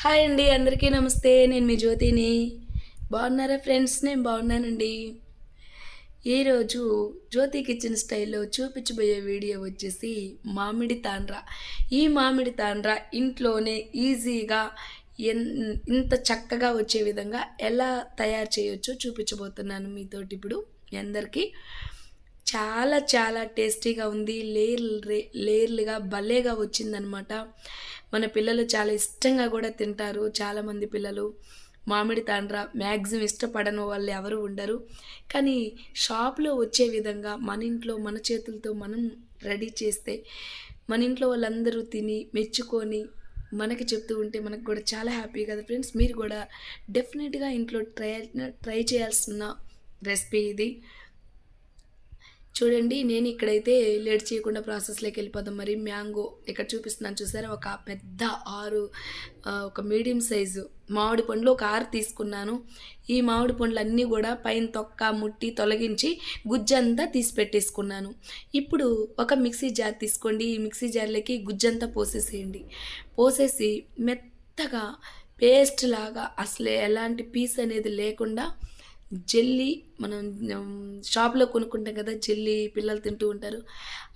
Hi అండి అందరికీ నమస్తే. నేను మీ జ్యోతిని. బాగున్నారా ఫ్రెండ్స్? నేను బాగున్నానండి. ఈరోజు జ్యోతి కిచెన్ స్టైల్లో చూపించబోయే వీడియో వచ్చేసి మామిడి తాండ్రా. ఈ మామిడి తాండ్రా ఇంట్లోనే ఈజీగా ఎన్ ఇంత చక్కగా వచ్చే విధంగా ఎలా తయారు చేయొచ్చో చూపించబోతున్నాను మీతోటి ఇప్పుడు మీ అందరికీ. చాలా చాలా టేస్టీగా ఉంది. లేయర్ లేయర్లుగా భలేగా వచ్చిందనమాట మన పిల్లలు చాలా ఇష్టంగా కూడా తింటారు చాలామంది పిల్లలు. మామిడి తాండ్ర మ్యాక్సిమం ఇష్టపడని వాళ్ళు ఎవరు ఉండరు. కానీ షాప్లో వచ్చే విధంగా మన ఇంట్లో మన చేతులతో మనం రెడీ చేస్తే మన ఇంట్లో వాళ్ళందరూ తిని మెచ్చుకొని మనకి చెప్తూ ఉంటే మనకు కూడా చాలా హ్యాపీ కదా ఫ్రెండ్స్. మీరు కూడా డెఫినెట్గా ఇంట్లో ట్రై ట్రై చేయాల్సిన రెసిపీ ఇది. చూడండి నేను ఇక్కడైతే లేట్ చేయకుండా ప్రాసెస్లోకి వెళ్ళిపోదాం. మరి మ్యాంగో ఇక్కడ చూపిస్తున్నాను చూసారా? ఒక పెద్ద ఆరు ఒక మీడియం సైజు మామిడి పండ్లు ఒక ఆరు తీసుకున్నాను. ఈ మామిడి పండ్లు అన్నీ కూడా పైన తొక్క ముట్టి తొలగించి గుజ్జంతా తీసి పెట్టేసుకున్నాను. ఇప్పుడు ఒక మిక్సీ జార్ తీసుకోండి. ఈ మిక్సీ జార్లోకి గుజ్జంతా పోసేసేయండి. పోసేసి మెత్తగా పేస్ట్ లాగా అసలు ఎలాంటి పీస్ అనేది లేకుండా జెల్లీ మనం షాప్లో కొనుక్కుంటాం కదా జెల్లీ పిల్లలు తింటూ ఉంటారు.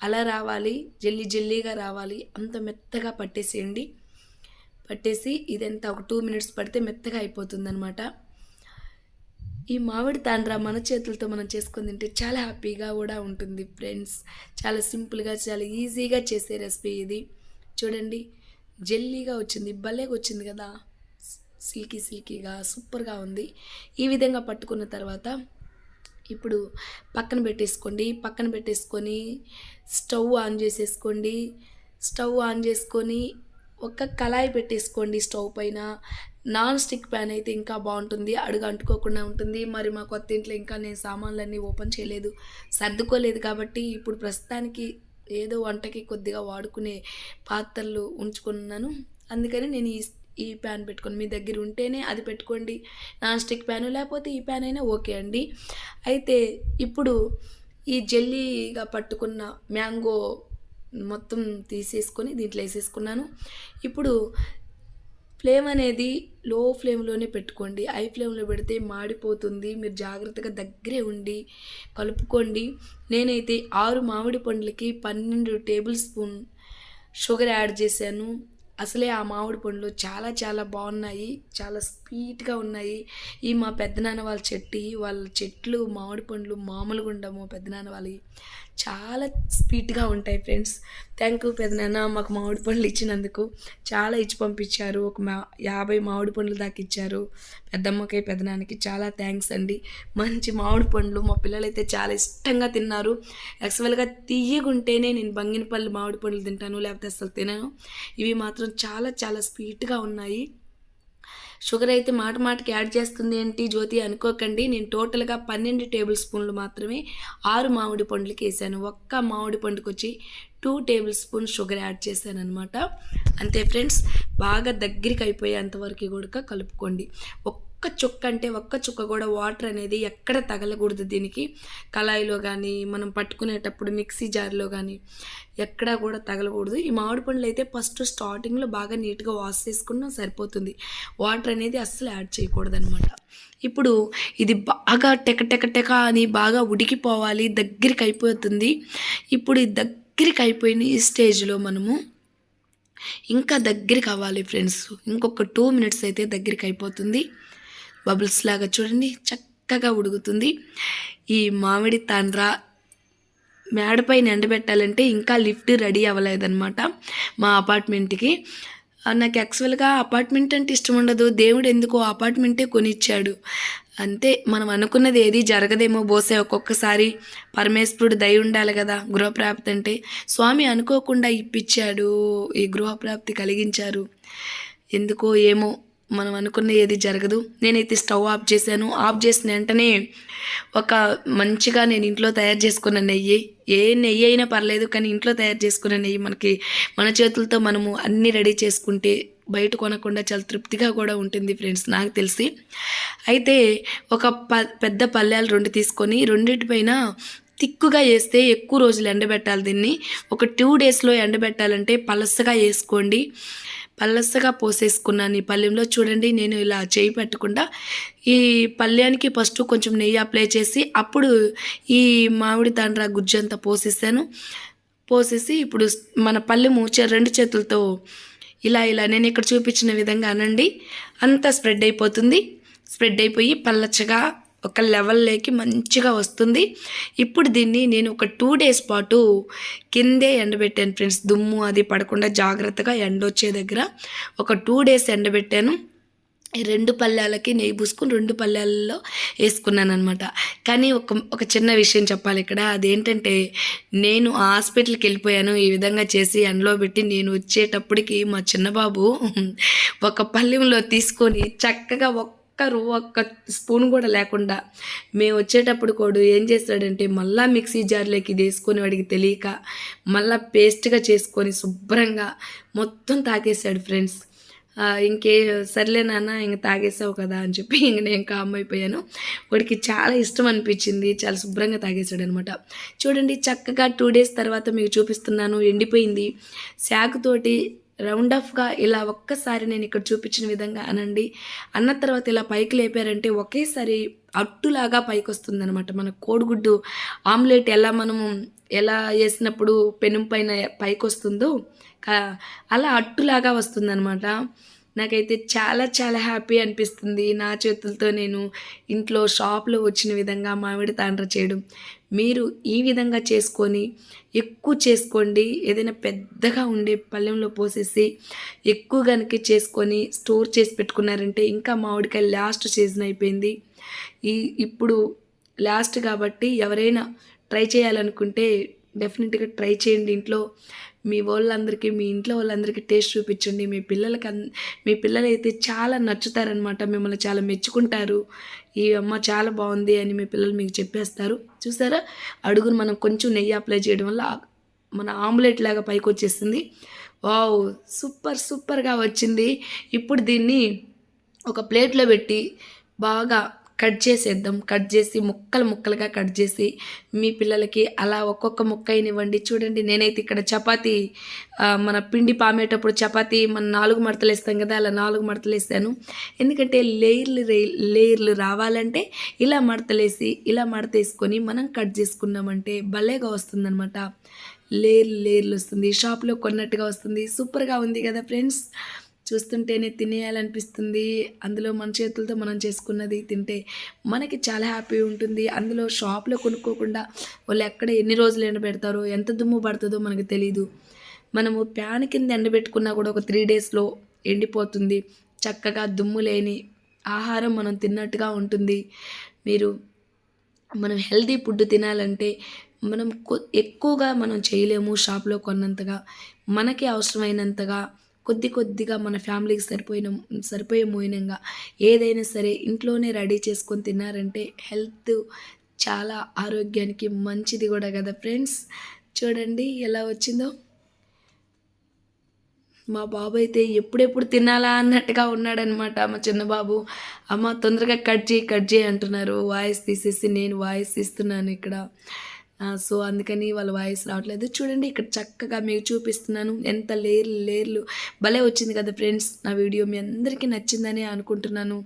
అలా రావాలి జెల్లీ జెల్లీగా రావాలి అంత మెత్తగా పట్టేసేయండి. పట్టేసి ఇదంతా ఒక టూ మినిట్స్ పడితే మెత్తగా అయిపోతుంది ఈ మామిడి తాండ్ర మన చేతులతో మనం చేసుకొని తింటే చాలా హ్యాపీగా కూడా ఉంటుంది ఫ్రెండ్స్. చాలా సింపుల్గా చాలా ఈజీగా చేసే రెసిపీ ఇది. చూడండి జెల్లీగా వచ్చింది భలేగా వచ్చింది కదా. సిల్కీ సిల్కీగా సూపర్గా ఉంది. ఈ విధంగా పట్టుకున్న తర్వాత ఇప్పుడు పక్కన పెట్టేసుకోండి. పక్కన పెట్టేసుకొని స్టవ్ ఆన్ చేసేసుకోండి. స్టవ్ ఆన్ చేసుకొని ఒక కళాయి పెట్టేసుకోండి స్టవ్ పైన. నాన్ స్టిక్ ప్యాన్ అయితే ఇంకా బాగుంటుంది. అడుగు అంటుకోకుండా ఉంటుంది. మరి మా కొత్త ఇంట్లో ఇంకా నేను సామాన్లన్నీ ఓపెన్ చేయలేదు. సర్దుకోలేదు కాబట్టి ఇప్పుడు ప్రస్తుతానికి ఏదో వంటకి కొద్దిగా వాడుకునే పాత్రలు ఉంచుకున్నాను. అందుకని నేను ఈ ఈ ప్యాన్ పెట్టుకొని మీ దగ్గర ఉంటేనే అది పెట్టుకోండి. నాన్ స్టిక్ ప్యాను లేకపోతే ఈ ప్యాన్ అయినా ఓకే అండి. అయితే ఇప్పుడు ఈ జెల్లీగా పట్టుకున్న మ్యాంగో మొత్తం తీసేసుకొని దీంట్లో వేసేసుకున్నాను. ఇప్పుడు ఫ్లేమ్ అనేది లో ఫ్లేమ్లోనే పెట్టుకోండి. హై ఫ్లేమ్లో పెడితే మాడిపోతుంది. మీరు జాగ్రత్తగా దగ్గరే ఉండి కలుపుకోండి. నేనైతే ఆరు మామిడి పండ్లకి పన్నెండు టేబుల్ స్పూన్ షుగర్ యాడ్ చేశాను. అసలే ఆ మామిడి పండ్లు చాలా చాలా బాగున్నాయి. చాలా స్వీట్గా ఉన్నాయి. ఈ మా పెద్దనాన్న వాళ్ళ చెట్టు వాళ్ళ చెట్లు మామిడి పండ్లు మామూలుగా ఉండము పెద్దనాన్న వాళ్ళవి. చాలా స్వీట్గా ఉంటాయి ఫ్రెండ్స్. థ్యాంక్ యూ పెద్దనాన్న మాకు మామిడి పండ్లు ఇచ్చినందుకు. చాలా ఇచ్చి పంపించారు. ఒక మా యాభై మామిడి పండ్లు దాకా ఇచ్చారు. పెద్దమ్మకి పెద్దనాన్నకి చాలా థ్యాంక్స్ అండి. మంచి మామిడి పండ్లు మా పిల్లలైతే చాలా ఇష్టంగా తిన్నారు. యాక్చువల్గా తీయగుంటేనే నేను బంగినపల్లి మామిడి పండ్లు తింటాను లేకపోతే అసలు తినను. ఇవి మాత్రం చాలా చాలా స్వీట్గా ఉన్నాయి. షుగర్ అయితే మాట మాటకి యాడ్ చేస్తుంది ఏంటి జ్యోతి అనుకోకండి. నేను టోటల్గా పన్నెండు టేబుల్ స్పూన్లు మాత్రమే ఆరు మామిడి పండ్లకి వేసాను. ఒక్క మామిడి పండుకి వచ్చి two tablespoon sugar add చేశాను అనమాట అంతే ఫ్రెండ్స్ బాగా దగ్గరికి అయిపోయేంతవరకు కూడా కలుపుకోండి. ఒక్క ఒక్క చుక్క అంటే ఒక్క చుక్క కూడా వాటర్ అనేది ఎక్కడ తగలకూడదు దీనికి. కళాయిలో కానీ మనం పట్టుకునేటప్పుడు మిక్సీ జార్లో కానీ ఎక్కడా కూడా తగలకూడదు. ఈ మామిడి పండ్లు అయితే ఫస్ట్ స్టార్టింగ్లో బాగా నీట్గా వాష్ చేసుకున్నా సరిపోతుంది. వాటర్ అనేది అస్సలు యాడ్ చేయకూడదు అనమాట ఇప్పుడు ఇది బాగా టెక టెక టెక అని బాగా ఉడికిపోవాలి దగ్గరికి అయిపోతుంది. ఇప్పుడు ఈ దగ్గరికి అయిపోయిన ఈ స్టేజ్లో మనము ఇంకా దగ్గరికి అవ్వాలి ఫ్రెండ్స్. ఇంకొక టూ మినిట్స్ అయితే దగ్గరికి అయిపోతుంది. బబుల్స్ లాగా చూడండి చక్కగా ఉడుకుతుంది. ఈ మామిడి తాండ్రా మేడపైన ఎండబెట్టాలంటే ఇంకా లిఫ్ట్ రెడీ అవ్వలేదన్నమాట మా అపార్ట్మెంట్కి. నాకు యాక్చువల్గా అపార్ట్మెంట్ అంటే ఇష్టం ఉండదు. దేవుడు ఎందుకో అపార్ట్మెంటే కొనిచ్చాడు. అంతే మనం అనుకున్నది ఏది జరగదేమో బోసే ఒక్కొక్కసారి. పరమేశ్వరుడు దయ ఉండాలి కదా గృహప్రాప్తి అంటే. స్వామి అనుకోకుండా ఇప్పించాడు ఈ గృహప్రాప్తి కలిగించారు. ఎందుకో ఏమో మనం అనుకున్న ఏది జరగదు. నేనైతే స్టవ్ ఆఫ్ చేశాను. ఆఫ్ చేసిన వెంటనే ఒక మంచిగా నేను ఇంట్లో తయారు చేసుకున్న నెయ్యి ఏ నెయ్యి అయినా పర్లేదు కానీ ఇంట్లో తయారు చేసుకున్న నెయ్యి మనకి మన చేతులతో మనము అన్నీ రెడీ చేసుకుంటే బయట కొనకుండా చాలా తృప్తిగా కూడా ఉంటుంది ఫ్రెండ్స్ నాకు తెలిసి. అయితే ఒక ప పెద్ద పల్లెలు రెండు తీసుకొని రెండింటిపైన తిక్కుగా వేస్తే ఎక్కువ రోజులు ఎండబెట్టాలి దీన్ని. ఒక టూ డేస్లో ఎండబెట్టాలంటే పలసగా వేసుకోండి. పల్లసగా పోసేసుకున్నాను ఈ పళ్ళెంలో చూడండి నేను ఇలా చేయి పెట్టకుండా ఈ పళ్ళ్యానికి ఫస్ట్ కొంచెం నెయ్యి అప్లై చేసి అప్పుడు ఈ మామిడి తాండ్ర గుజ్జంతా పోసేసాను. పోసేసి ఇప్పుడు మన పళ్ళెము రెండు చేతులతో ఇలా ఇలా నేను ఇక్కడ చూపించిన విధంగా అనండి. అంతా స్ప్రెడ్ అయిపోతుంది. స్ప్రెడ్ అయిపోయి పల్లచ్చగా ఒక లెవెల్లోకి మంచిగా వస్తుంది. ఇప్పుడు దీన్ని నేను ఒక టూ డేస్ పాటు కిందే ఎండబెట్టాను ఫ్రెండ్స్ దుమ్ము అది పడకుండా జాగ్రత్తగా ఎండ వచ్చే దగ్గర ఒక టూ డేస్ ఎండబెట్టాను. ఈ రెండు పళ్ళాలకి నెయ్యి పూసుకుని రెండు పళ్ళాలలో వేసుకున్నాను అనమాట కానీ ఒక ఒక చిన్న విషయం చెప్పాలి ఇక్కడ. అదేంటంటే నేను హాస్పిటల్కి వెళ్ళిపోయాను. ఈ విధంగా చేసి ఎండలో పెట్టి నేను వచ్చేటప్పటికి మా చిన్నబాబు ఒక పళ్ళెంలో తీసుకొని చక్కగా ఒక్క ఒక్కరు ఒక్క స్పూన్ కూడా లేకుండా మేము వచ్చేటప్పుడు కూడా ఏం చేస్తాడంటే మళ్ళా మిక్సీ జార్లోకి ఇది వేసుకొని వాడికి తెలియక మళ్ళా పేస్ట్గా చేసుకొని శుభ్రంగా మొత్తం తాగేసాడు ఫ్రెండ్స్. ఇంకే సర్లే నాన్న ఇంక తాగేసావు కదా అని చెప్పి ఇంక నేను కామ్ అయిపోయాను. వాడికి చాలా ఇష్టం అనిపించింది చాలా శుభ్రంగా తాగేశాడు అనమాట చూడండి చక్కగా టూ డేస్ తర్వాత మీకు చూపిస్తున్నాను ఎండిపోయింది. శాకుతోటి రౌండ్ ఆఫ్గా ఇలా ఒక్కసారి నేను ఇక్కడ చూపించిన విధంగా అనండి. అన్న తర్వాత ఇలా పైకి లేపారంటే ఒకేసారి అట్టులాగా పైకి వస్తుంది అనమాట మన కోడిగుడ్డు ఆమ్లెట్ ఎలా మనము ఎలా వేసినప్పుడు పెనుం పైన పైకి వస్తుందో అలా అట్టులాగా వస్తుందనమాట నాకైతే చాలా చాలా హ్యాపీ అనిపిస్తుంది. నా చేతులతో నేను ఇంట్లో షాప్లో వచ్చిన విధంగా మామిడి తాండ్ర చేయడం. మీరు ఈ విధంగా చేసుకొని ఎక్కువ చేసుకోండి. ఏదైనా పెద్దగా ఉండే పళ్ళెంలో పోసేసి ఎక్కువ కనుక చేసుకొని స్టోర్ చేసి పెట్టుకున్నారంటే ఇంకా మామిడికాయ లాస్ట్ సీజన్ అయిపోయింది. ఈ ఇప్పుడు లాస్ట్ కాబట్టి ఎవరైనా ట్రై చేయాలనుకుంటే డెఫినెట్గా ట్రై చేయండి ఇంట్లో. మీ వాళ్ళందరికీ మీ ఇంట్లో వాళ్ళందరికీ టేస్ట్ చూపించండి. మీ పిల్లలకి అన్ మీ పిల్లలైతే చాలా నచ్చుతారనమాట మిమ్మల్ని చాలా మెచ్చుకుంటారు. ఈ అమ్మ చాలా బాగుంది అని మీ పిల్లలు మీకు చెప్పేస్తారు. చూసారా? అడుగును మనం కొంచెం నెయ్యి అప్లై చేయడం వల్ల మన ఆమ్లెట్ లాగా పైకి వచ్చేస్తుంది వావ్! సూపర్ సూపర్గా వచ్చింది. ఇప్పుడు దీన్ని ఒక ప్లేట్లో పెట్టి బాగా కట్ చేసేద్దాం. కట్ చేసి ముక్కలు ముక్కలుగా కట్ చేసి మీ పిల్లలకి అలా ఒక్కొక్క ముక్క ఇవ్వండి చూడండి నేనైతే ఇక్కడ చపాతీ మన పిండి పామేటప్పుడు చపాతీ మన నాలుగు మడతలు వేస్తాం కదా అలా నాలుగు మడతలు వేస్తాను. ఎందుకంటే లేయర్లు రే- లేయర్లు రావాలంటే ఇలా మడతలేసి ఇలా మడత వేసుకొని మనం కట్ చేసుకున్నామంటే భలేగా వస్తుందన్నమాట. లేయర్లు లేయర్లు వస్తుంది షాప్లో కొన్నట్టుగా వస్తుంది. సూపర్గా ఉంది కదా ఫ్రెండ్స్. చూస్తుంటేనే తినేయాలనిపిస్తుంది. అందులో మన చేతులతో మనం చేసుకున్నది తింటే మనకి చాలా హ్యాపీ ఉంటుంది. అందులో షాప్లో కొనుక్కోకుండా వాళ్ళు ఎక్కడ ఎన్ని రోజులు ఎండబెడతారో ఎంత దుమ్ము పడుతుందో మనకు తెలియదు మనము ప్యాన్ కింద ఎండబెట్టుకున్నా కూడా ఒక త్రీ డేస్లో ఎండిపోతుంది. చక్కగా దుమ్ము లేని ఆహారం మనం తిన్నట్టుగా ఉంటుంది. మీరు మనం హెల్తీ ఫుడ్ తినాలంటే మనం ఎక్కువగా మనం చేయలేము షాప్లో కొన్నంతగా. మనకి అవసరమైనంతగా కొద్ది కొద్దిగా మన ఫ్యామిలీకి సరిపోయిన సరిపోయే మోయినంగా ఏదైనా సరే ఇంట్లోనే రెడీ చేసుకొని తిన్నారంటే హెల్త్ చాలా ఆరోగ్యానికి మంచిది కూడా కదా ఫ్రెండ్స్. చూడండి ఎలా వచ్చిందో. మా బాబు అయితే ఎప్పుడెప్పుడు తినాలా అన్నట్టుగా ఉన్నాడనమాట మా చిన్నబాబు అమ్మ తొందరగా కట్ చేయి కట్ చేయి అంటున్నారు. వాయిస్ తీసేసి నేను వాయిస్ ఇస్తున్నాను ఇక్కడ. సో అందుకని వాళ్ళ వాయిస్ రావట్లేదు. చూడండి ఇక్కడ చక్కగా మీకు చూపిస్తున్నాను. ఎంత లేర్లు లేర్లు. భలే వచ్చింది కదా ఫ్రెండ్స్ నా వీడియో మీ అందరికీ నచ్చిందని అనుకుంటున్నాను.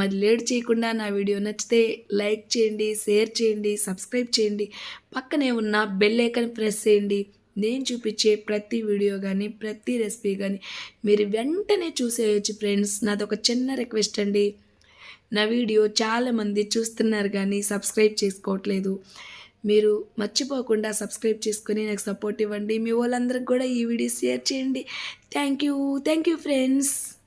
మరి లేట్ చేయకుండా నా వీడియో నచ్చితే లైక్ చేయండి షేర్ చేయండి సబ్స్క్రైబ్ చేయండి. పక్కనే ఉన్న బెల్ ఐకన్ ప్రెస్ చేయండి. నేను చూపించే ప్రతి వీడియో కానీ ప్రతి రెసిపీ కానీ మీరు వెంటనే చూసేయచ్చు ఫ్రెండ్స్. నాది ఒక చిన్న రిక్వెస్ట్ అండి. నా వీడియో చాలామంది చూస్తున్నారు కానీ సబ్స్క్రైబ్ చేసుకోవట్లేదు. మీరు మర్చిపోకుండా సబ్స్క్రైబ్ చేసుకుని నాకు సపోర్ట్ ఇవ్వండి. మీ వాళ్ళందరికి కూడా ఈ వీడియో షేర్ చేయండి. Thank you. Thank you friends.